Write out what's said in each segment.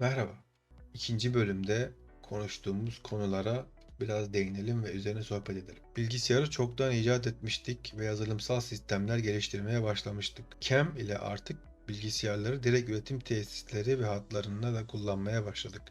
Merhaba. İkinci bölümde konuştuğumuz konulara biraz değinelim ve üzerine sohbet edelim. Bilgisayarı çoktan icat etmiştik ve yazılımsal sistemler geliştirmeye başlamıştık. CAM ile artık bilgisayarları direkt üretim tesisleri ve hatlarında da kullanmaya başladık.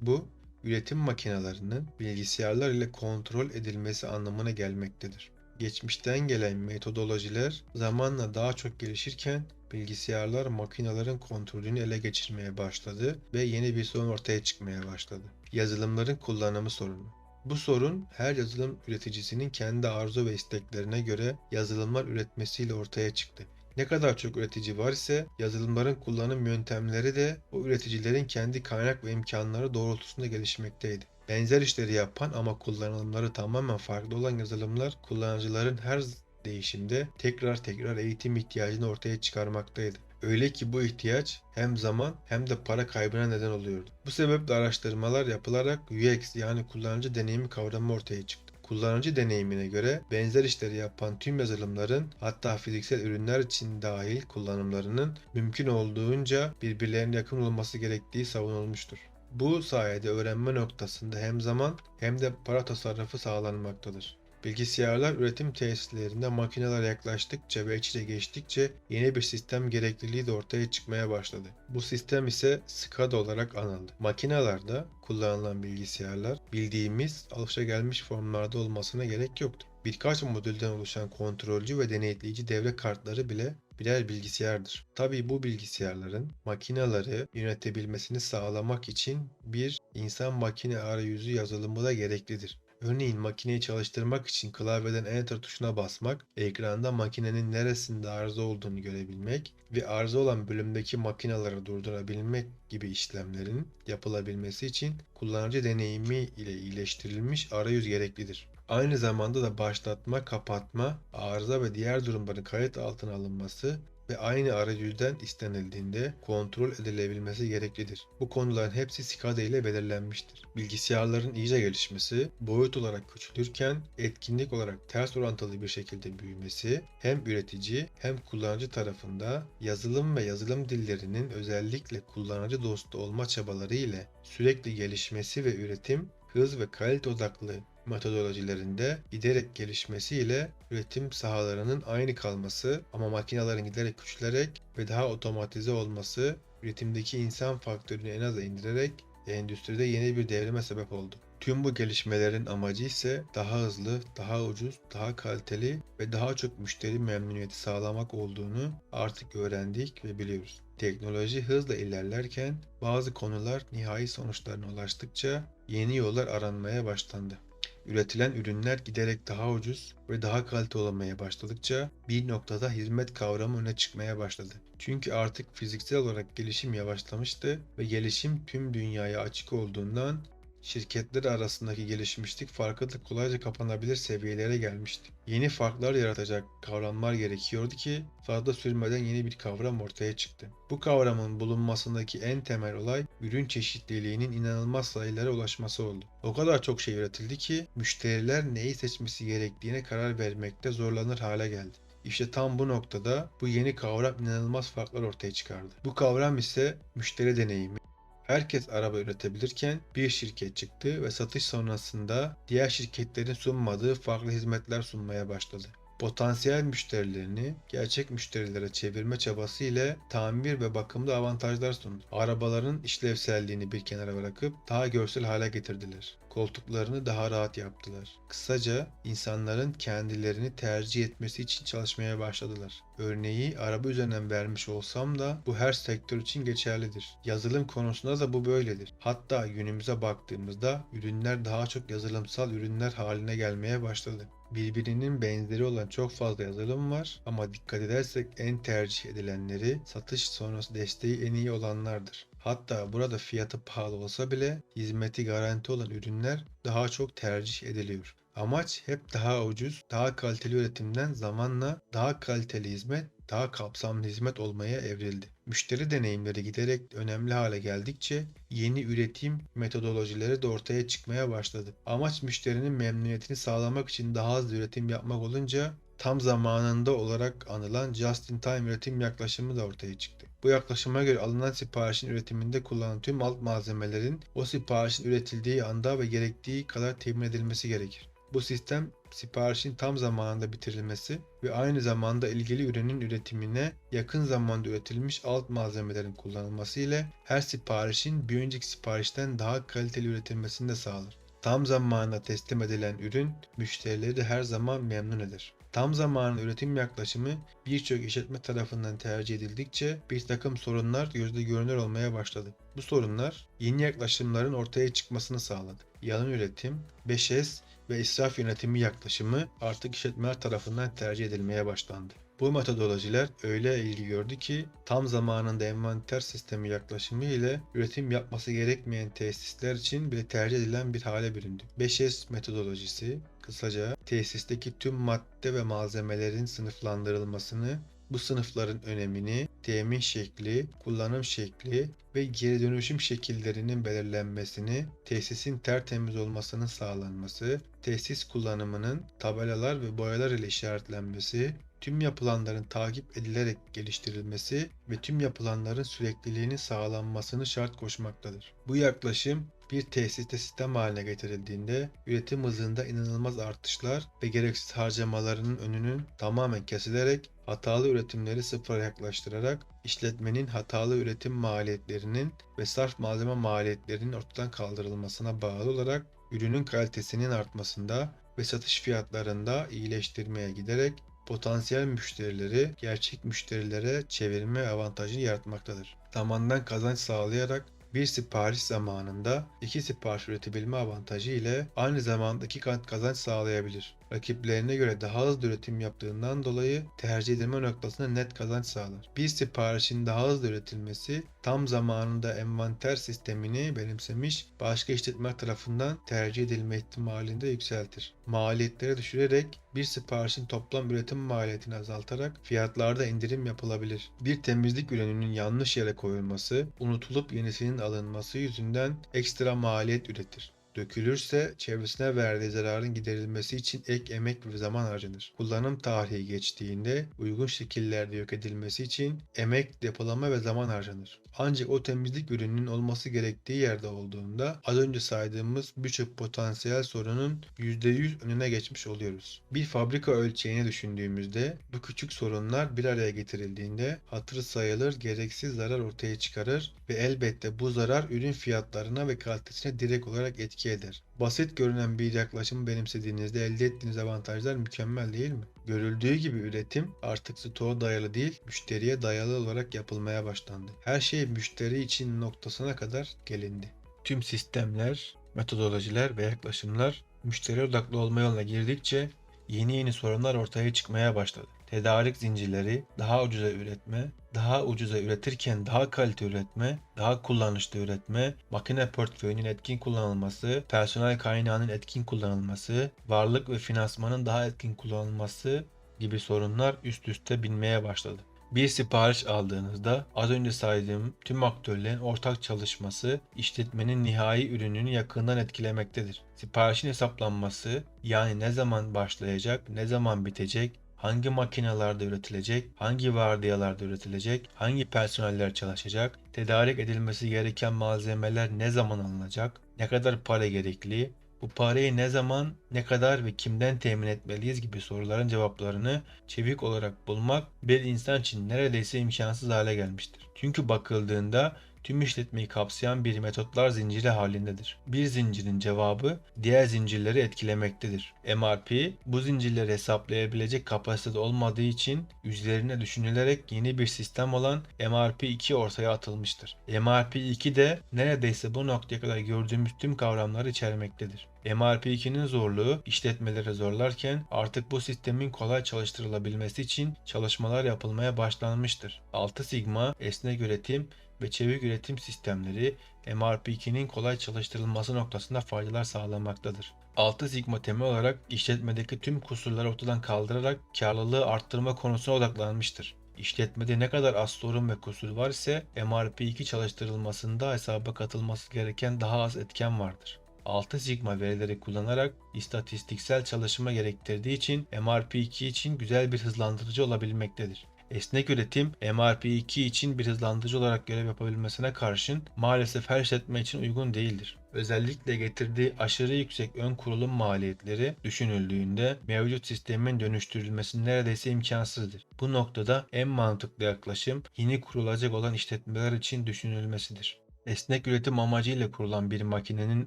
Bu, üretim makinelerinin bilgisayarlar ile kontrol edilmesi anlamına gelmektedir. Geçmişten gelen metodolojiler zamanla daha çok gelişirken bilgisayarlar makinelerin kontrolünü ele geçirmeye başladı ve yeni bir sorun ortaya çıkmaya başladı. Yazılımların kullanımı sorunu. Bu sorun her yazılım üreticisinin kendi arzu ve isteklerine göre yazılımlar üretmesiyle ortaya çıktı. Ne kadar çok üretici var ise yazılımların kullanım yöntemleri de o üreticilerin kendi kaynak ve imkanları doğrultusunda gelişmekteydi. Benzer işleri yapan ama kullanımları tamamen farklı olan yazılımlar kullanıcıların her değişimde tekrar tekrar eğitim ihtiyacını ortaya çıkarmaktaydı. Öyle ki bu ihtiyaç hem zaman hem de para kaybına neden oluyordu. Bu sebeple araştırmalar yapılarak UX yani kullanıcı deneyimi kavramı ortaya çıktı. Kullanıcı deneyimine göre benzer işleri yapan tüm yazılımların hatta fiziksel ürünler için dahil kullanımlarının mümkün olduğunca birbirlerine yakın olması gerektiği savunulmuştur. Bu sayede öğrenme noktasında hem zaman hem de para tasarrufu sağlanmaktadır. Bilgisayarlar üretim tesislerinde makineler yaklaştıkça ve iç içe geçtikçe yeni bir sistem gerekliliği de ortaya çıkmaya başladı. Bu sistem ise SCADA olarak anıldı. Makinelerde kullanılan bilgisayarlar bildiğimiz alışagelmiş formlarda olmasına gerek yoktu. Birkaç modülden oluşan kontrolcü ve denetleyici devre kartları bile birer bilgisayardır. Tabii bu bilgisayarların makineleri yönetebilmesini sağlamak için bir insan makine arayüzü yazılımı da gereklidir. Örneğin makineyi çalıştırmak için klavyeden Enter tuşuna basmak, ekranda makinenin neresinde arıza olduğunu görebilmek ve arıza olan bölümdeki makineleri durdurabilmek gibi işlemlerin yapılabilmesi için kullanıcı deneyimi ile iyileştirilmiş arayüz gereklidir. Aynı zamanda da başlatma, kapatma, arıza ve diğer durumların kayıt altına alınması ve aynı arayüzden istenildiğinde kontrol edilebilmesi gereklidir. Bu konuların hepsi SCADA ile belirlenmiştir. Bilgisayarların iyice gelişmesi, boyut olarak küçülürken etkinlik olarak ters orantılı bir şekilde büyümesi hem üretici hem kullanıcı tarafında yazılım ve yazılım dillerinin özellikle kullanıcı dostu olma çabaları ile sürekli gelişmesi ve üretim hız ve kalite odaklı metodolojilerinde giderek gelişmesiyle üretim sahalarının aynı kalması ama makinelerin giderek küçülerek ve daha otomatize olması üretimdeki insan faktörünü en aza indirerek endüstride yeni bir devrime sebep oldu. Tüm bu gelişmelerin amacı ise daha hızlı, daha ucuz, daha kaliteli ve daha çok müşteri memnuniyeti sağlamak olduğunu artık öğrendik ve biliyoruz. Teknoloji hızla ilerlerken bazı konular nihai sonuçlarına ulaştıkça yeni yollar aranmaya başlandı. Üretilen ürünler giderek daha ucuz ve daha kalite olmaya başladıkça bir noktada hizmet kavramı öne çıkmaya başladı. Çünkü artık fiziksel olarak gelişim yavaşlamıştı ve gelişim tüm dünyaya açık olduğundan şirketler arasındaki gelişmişlik farkı da kolayca kapanabilir seviyelere gelmişti. Yeni farklar yaratacak kavramlar gerekiyordu ki fazla sürmeden yeni bir kavram ortaya çıktı. Bu kavramın bulunmasındaki en temel olay ürün çeşitliliğinin inanılmaz sayılara ulaşması oldu. O kadar çok şey üretildi ki müşteriler neyi seçmesi gerektiğine karar vermekte zorlanır hale geldi. İşte tam bu noktada bu yeni kavram inanılmaz farklar ortaya çıkardı. Bu kavram ise müşteri deneyimi. Herkes araba üretebilirken bir şirket çıktı ve satış sonrasında diğer şirketlerin sunmadığı farklı hizmetler sunmaya başladı. Potansiyel müşterilerini gerçek müşterilere çevirme çabası ile tamir ve bakımda avantajlar sundu. Arabaların işlevselliğini bir kenara bırakıp daha görsel hale getirdiler. Koltuklarını daha rahat yaptılar. Kısaca insanların kendilerini tercih etmesi için çalışmaya başladılar. Örneği araba üzerinden vermiş olsam da bu her sektör için geçerlidir. Yazılım konusunda da bu böyledir. Hatta günümüze baktığımızda ürünler daha çok yazılımsal ürünler haline gelmeye başladı. Birbirinin benzeri olan çok fazla yazılım var ama dikkat edersek en tercih edilenleri satış sonrası desteği en iyi olanlardır. Hatta burada fiyatı pahalı olsa bile hizmeti garanti olan ürünler daha çok tercih ediliyor. Amaç hep daha ucuz, daha kaliteli üretimden zamanla daha kaliteli hizmet, daha kapsamlı hizmet olmaya evrildi. Müşteri deneyimleri giderek önemli hale geldikçe yeni üretim metodolojileri de ortaya çıkmaya başladı. Amaç müşterinin memnuniyetini sağlamak için daha hızlı üretim yapmak olunca tam zamanında olarak anılan just-in-time üretim yaklaşımı da ortaya çıktı. Bu yaklaşıma göre alınan siparişin üretiminde kullanılan tüm alt malzemelerin o siparişin üretildiği anda ve gerektiği kadar temin edilmesi gerekir. Bu sistem siparişin tam zamanında bitirilmesi ve aynı zamanda ilgili ürünün üretimine yakın zamanda üretilmiş alt malzemelerin kullanılması ile her siparişin bir önceki siparişten daha kaliteli üretilmesini de sağlar. Tam zamanında teslim edilen ürün müşterileri her zaman memnun eder. Tam zamanlı üretim yaklaşımı birçok işletme tarafından tercih edildikçe bir takım sorunlar gözde görünür olmaya başladı. Bu sorunlar yeni yaklaşımların ortaya çıkmasını sağladı. Yalın üretim, 5S ve israf yönetimi yaklaşımı artık işletmeler tarafından tercih edilmeye başlandı. Bu metodolojiler öyle ilgi gördü ki tam zamanında envanter sistemi yaklaşımı ile üretim yapması gerekmeyen tesisler için bile tercih edilen bir hale büründü. 5S metodolojisi kısaca tesisteki tüm madde ve malzemelerin sınıflandırılmasını bu sınıfların önemini, temin şekli, kullanım şekli ve geri dönüşüm şekillerinin belirlenmesini, tesisin tertemiz olmasının sağlanması, tesis kullanımının tabelalar ve boyalar ile işaretlenmesi, tüm yapılanların takip edilerek geliştirilmesi ve tüm yapılanların sürekliliğini sağlanmasını şart koşmaktadır. Bu yaklaşım bir tesiste sistem haline getirildiğinde üretim hızında inanılmaz artışlar ve gereksiz harcamalarının önünün tamamen kesilerek hatalı üretimleri sıfıra yaklaştırarak işletmenin hatalı üretim maliyetlerinin ve sarf malzeme maliyetlerinin ortadan kaldırılmasına bağlı olarak ürünün kalitesinin artmasında ve satış fiyatlarında iyileştirmeye giderek potansiyel müşterileri gerçek müşterilere çevirme avantajını yaratmaktadır. Zamandan kazanç sağlayarak bir sipariş zamanında iki sipariş üretebilme avantajı ile aynı zamanda iki kat kazanç sağlayabilir. Rakiplerine göre daha hızlı üretim yaptığından dolayı tercih edilme noktasında net kazanç sağlar. Bir siparişin daha hızlı üretilmesi tam zamanında envanter sistemini benimsemiş başka işletmeler tarafından tercih edilme ihtimalini de yükseltir. Maliyetleri düşürerek bir siparişin toplam üretim maliyetini azaltarak fiyatlarda indirim yapılabilir. Bir temizlik ürününün yanlış yere koyulması, unutulup yenisinin alınması yüzünden ekstra maliyet üretir. Dökülürse çevresine verdiği zararın giderilmesi için ek emek ve zaman harcanır. Kullanım tarihi geçtiğinde uygun şekillerde yok edilmesi için emek, depolama ve zaman harcanır. Ancak o temizlik ürününün olması gerektiği yerde olduğunda az önce saydığımız birçok potansiyel sorunun %100 önüne geçmiş oluyoruz. Bir fabrika ölçeğini düşündüğümüzde bu küçük sorunlar bir araya getirildiğinde hatırı sayılır gereksiz zarar ortaya çıkarır ve elbette bu zarar ürün fiyatlarına ve kalitesine direkt olarak etki eder. Basit görünen bir yaklaşımı benimsediğinizde elde ettiğiniz avantajlar mükemmel değil mi? Görüldüğü gibi üretim artık stoğa dayalı değil, müşteriye dayalı olarak yapılmaya başlandı. Her şey müşteri için noktasına kadar gelindi. Tüm sistemler, metodolojiler ve yaklaşımlar müşteri odaklı olma yoluna girdikçe yeni yeni sorunlar ortaya çıkmaya başladı. Tedarik zincirleri, daha ucuza üretme, daha ucuza üretirken daha kalite üretme, daha kullanışlı üretme, makine portföyünün etkin kullanılması, personel kaynağının etkin kullanılması, varlık ve finansmanın daha etkin kullanılması gibi sorunlar üst üste binmeye başladı. Bir sipariş aldığınızda az önce saydığım tüm aktörlerin ortak çalışması işletmenin nihai ürününü yakından etkilemektedir. Siparişin hesaplanması yani ne zaman başlayacak, ne zaman bitecek, hangi makinelerde üretilecek, hangi vardiyalarda üretilecek, hangi personeller çalışacak, tedarik edilmesi gereken malzemeler ne zaman alınacak, ne kadar para gerekli, bu parayı ne zaman, ne kadar ve kimden temin etmeliyiz gibi soruların cevaplarını çevik olarak bulmak bir insan için neredeyse imkansız hale gelmiştir. Çünkü bakıldığında tüm işletmeyi kapsayan bir metotlar zinciri halindedir. Bir zincirin cevabı diğer zincirleri etkilemektedir. MRP bu zincirleri hesaplayabilecek kapasitede olmadığı için üzerine düşünülerek yeni bir sistem olan MRP2 ortaya atılmıştır. MRP2 de neredeyse bu noktaya kadar gördüğümüz tüm kavramları içermektedir. MRP2'nin zorluğu işletmeleri zorlarken artık bu sistemin kolay çalıştırılabilmesi için çalışmalar yapılmaya başlanmıştır. 6 Sigma, esnek üretim ve çevik üretim sistemleri MRP2'nin kolay çalıştırılması noktasında faydalar sağlamaktadır. 6 Sigma temel olarak işletmedeki tüm kusurları ortadan kaldırarak karlılığı arttırma konusuna odaklanmıştır. İşletmede ne kadar az sorun ve kusur var ise MRP2 çalıştırılmasında hesaba katılması gereken daha az etken vardır. 6 sigma verileri kullanarak istatistiksel çalışma gerektirdiği için MRP2 için güzel bir hızlandırıcı olabilmektedir. Esnek üretim MRP2 için bir hızlandırıcı olarak görev yapabilmesine karşın maalesef her işletme için uygun değildir. Özellikle getirdiği aşırı yüksek ön kurulum maliyetleri düşünüldüğünde mevcut sistemin dönüştürülmesi neredeyse imkansızdır. Bu noktada en mantıklı yaklaşım yeni kurulacak olan işletmeler için düşünülmesidir. Esnek üretim amacıyla kurulan bir makinenin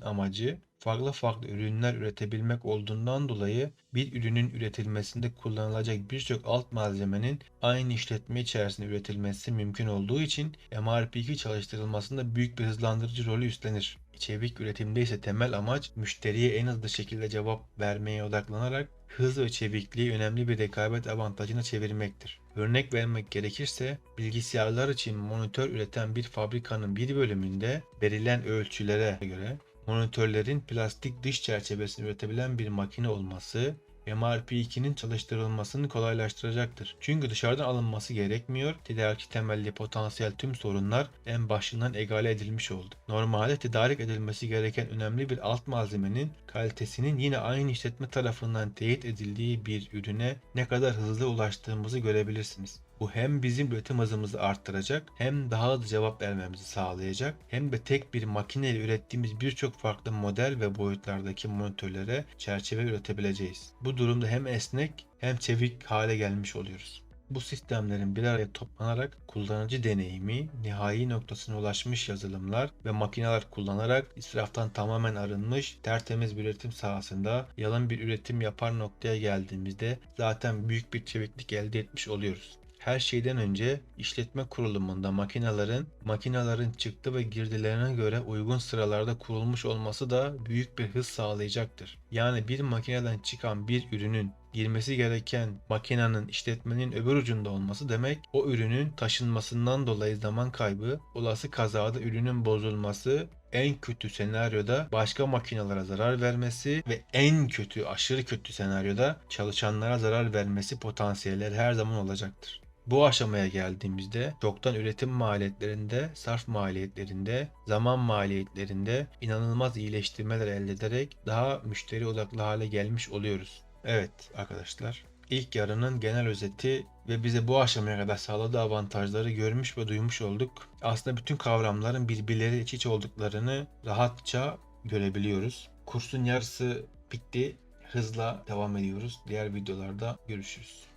amacı farklı farklı ürünler üretebilmek olduğundan dolayı bir ürünün üretilmesinde kullanılacak birçok alt malzemenin aynı işletme içerisinde üretilmesi mümkün olduğu için MRP2 çalıştırılmasında büyük bir hızlandırıcı rolü üstlenir. Çevik üretimde ise temel amaç müşteriye en hızlı şekilde cevap vermeye odaklanarak hız ve çevikliği önemli bir rekabet avantajına çevirmektir. Örnek vermek gerekirse bilgisayarlar için monitör üreten bir fabrikanın bir bölümünde verilen ölçülere göre monitörlerin plastik dış çerçevesini üretebilen bir makine olması MRP2'nin çalıştırılmasını kolaylaştıracaktır. Çünkü dışarıdan alınması gerekmiyor. Tedarik temelli potansiyel tüm sorunlar en başından egale edilmiş oldu. Normalde tedarik edilmesi gereken önemli bir alt malzemenin kalitesinin yine aynı işletme tarafından teyit edildiği bir ürüne ne kadar hızlı ulaştığımızı görebilirsiniz. Bu hem bizim üretim hızımızı arttıracak hem daha hızlı cevap vermemizi sağlayacak hem de tek bir makineyle ürettiğimiz birçok farklı model ve boyutlardaki monitörlere çerçeve üretebileceğiz. Bu durumda hem esnek hem çevik hale gelmiş oluyoruz. Bu sistemlerin bir araya toplanarak kullanıcı deneyimi, nihai noktasına ulaşmış yazılımlar ve makineler kullanarak israftan tamamen arınmış, tertemiz bir üretim sahasında yalın bir üretim yapar noktaya geldiğimizde zaten büyük bir çeviklik elde etmiş oluyoruz. Her şeyden önce işletme kurulumunda makinelerin, makinelerin çıktı ve girdilerine göre uygun sıralarda kurulmuş olması da büyük bir hız sağlayacaktır. Yani bir makineden çıkan bir ürünün girmesi gereken makinenin işletmenin öbür ucunda olması demek o ürünün taşınmasından dolayı zaman kaybı, olası kazada ürünün bozulması, en kötü senaryoda başka makinelere zarar vermesi ve en kötü aşırı kötü senaryoda çalışanlara zarar vermesi potansiyelleri her zaman olacaktır. Bu aşamaya geldiğimizde çoktan üretim maliyetlerinde, sarf maliyetlerinde, zaman maliyetlerinde inanılmaz iyileştirmeler elde ederek daha müşteri odaklı hale gelmiş oluyoruz. Evet arkadaşlar ilk yarının genel özeti ve bize bu aşamaya kadar sağladığı avantajları görmüş ve duymuş olduk. Aslında bütün kavramların birbirleri iç içe olduklarını rahatça görebiliyoruz. Kursun yarısı bitti. Hızla devam ediyoruz. Diğer videolarda görüşürüz.